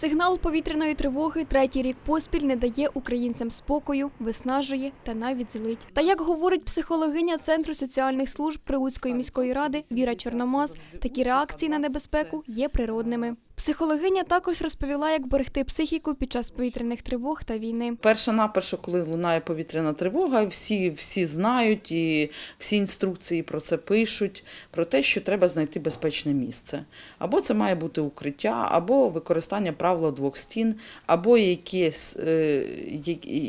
Сигнал повітряної тривоги третій рік поспіль не дає українцям спокою, виснажує та навіть злить. Та як говорить психологиня Центру соціальних служб Прилуцької міської ради Віра Чорномаз, такі реакції на небезпеку є природними. Психологиня також розповіла, як берегти психіку під час повітряних тривог та війни. Перша наперше, коли лунає повітряна тривога, всі, всі знають і всі інструкції про це пишуть, про те, що треба знайти безпечне місце. Або це має бути укриття, або використання правила двох стін, або якісь, е,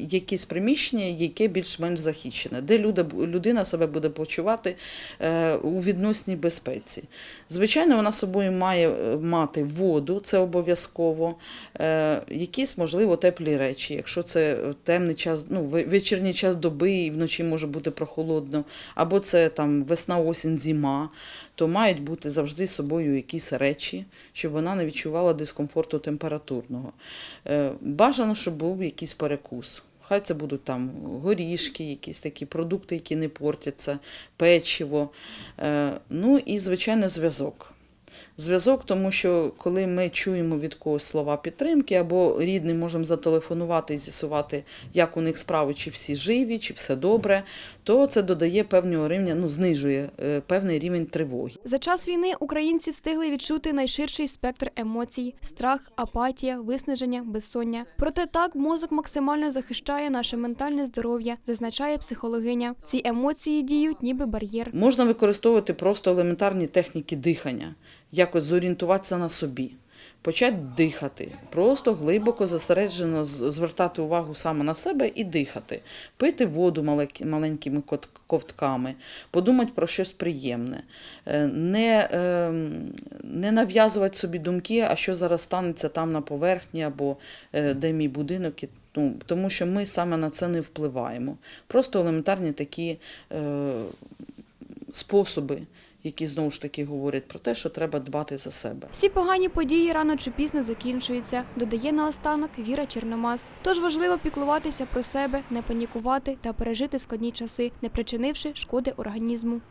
якісь приміщення, яке більш-менш захищене, де люди, людина себе буде почувати е, у відносній безпеці. Звичайно, вона собою має е, мати воду, це обов'язково, е, якісь, можливо, теплі речі. Якщо це темний час, ну, вечірній час доби і вночі може бути прохолодно, або це там весна, осінь, зима, то мають бути завжди з собою якісь речі, щоб вона не відчувала дискомфорту температурного. Е, Бажано, щоб був якийсь перекус. Хай це будуть там горішки, якісь такі продукти, які не портяться, печиво. Е, Ну і, звичайно, зв'язок. Зв'язок, тому що коли ми чуємо від когось слова підтримки, або рідним можемо зателефонувати і з'ясувати, як у них справи, чи всі живі, чи все добре, то це додає певного рівня, ну, знижує е, певний рівень тривоги. За час війни українці встигли відчути найширший спектр емоцій: страх, апатія, виснаження, безсоння. Проте так мозок максимально захищає наше ментальне здоров'я, зазначає психологиня. Ці емоції діють ніби бар'єр. Можна використовувати просто елементарні техніки дихання, якось зорієнтуватися на собі, почати дихати, просто глибоко зосереджено звертати увагу саме на себе і дихати, пити воду маленькими ковтками, подумати про щось приємне, Е, не, ем, не нав'язувати собі думки, а що зараз станеться там на поверхні або е, де мій будинок. Ну, тому що ми саме на це не впливаємо. Просто елементарні такі е, способи, які знову ж таки говорять про те, що треба дбати за себе. Всі погані події рано чи пізно закінчуються, додає наостанок Віра Черномас. Тож важливо піклуватися про себе, не панікувати та пережити складні часи, не причинивши шкоди організму.